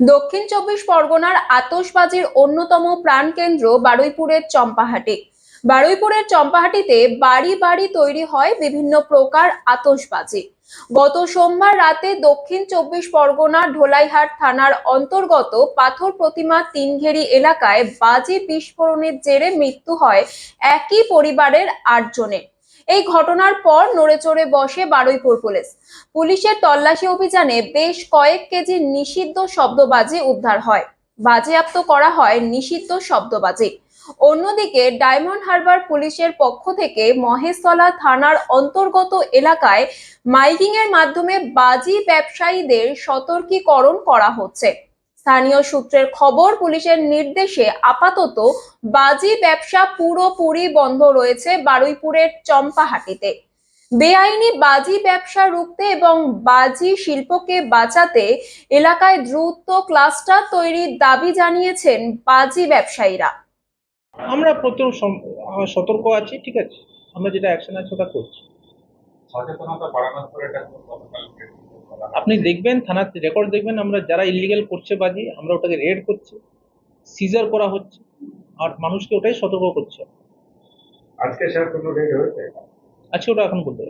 দক্ষিণ চব্বিশ পরগনার আতশবাজির অন্যতম প্রাণকেন্দ্র বারুইপুরের চম্পাহাটি। বারুইপুরের চম্পাহাটিতে বাড়ি বাড়ি তৈরি হয় বিভিন্ন প্রকার আতশবাজি। গত সোমবার রাতে দক্ষিণ চব্বিশ পরগনা ঢোলাইহাট থানার অন্তর্গত পাথর প্রতিমা তিনঘেরি এলাকায় বাজি বিস্ফোরণের জেরে মৃত্যু হয় একই পরিবারের আটজনের। এই ঘটনার পর নড়েচড়ে বসে বারুইপুর পুলিশ। পুলিশের তল্লাশি অভিযানে বেশ কয়েক কেজি নিষিদ্ধ শব্দবাজি উদ্ধার হয়। বাজেয়াপ্ত করা হয় নিষিদ্ধ শব্দবাজি। অন্যদিকে ডায়মন্ড হারবার পুলিশের পক্ষ থেকে মহেশতলা থানার অন্তর্গত এলাকায় মাইকিং এর মাধ্যমে বাজি ব্যবসায়ীদের সতর্কীকরণ করা হচ্ছে। স্থানীয় সূত্রের খবর পুলিশের নির্দেশে আপাতত বাজি ব্যবসা পুরোপুরি বন্ধ রয়েছে বারুইপুরের চম্পাহাটিতে। বেআইনি বাজি ব্যবসা রুখতে এবং বাজি শিল্পকে বাঁচাতে এলাকায় দ্রুত ক্লাস্টার তৈরির দাবি জানিয়েছেন বাজি ব্যবসায়ীরা। আমরা প্রচুর সতর্ক আছি ঠিক আছে? আমরা যেটা অ্যাকশন আছে ওটা করছি। সচেতনতা বাড়ানোর পরে এটা। আপনি দেখবেন থানার রেকর্ড দেখবেন আমরা যারা ইলিগেল করছে বাজি আমরা ওটাকে রেড করছি সিজার করা হচ্ছে আর মানুষকে ওটাই সতর্ক করছে। আজকে স্যার কোনো রেড হয়েছে? আজকে ওটা এখন বলতে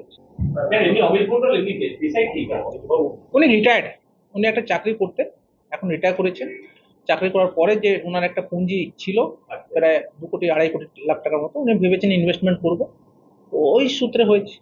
বাবু উনি রিটায়ার্ড উনি একটা চাকরি করতেন এখন রিটায়ার করেছেন। চাকরি করার পরে যে ওনার একটা পুঁজি ছিল প্রায় দু কোটি আড়াই কোটি লাখ টাকার মতো উনি ভেবেছেন ইনভেস্টমেন্ট করব। ওই সূত্রে হয়েছে।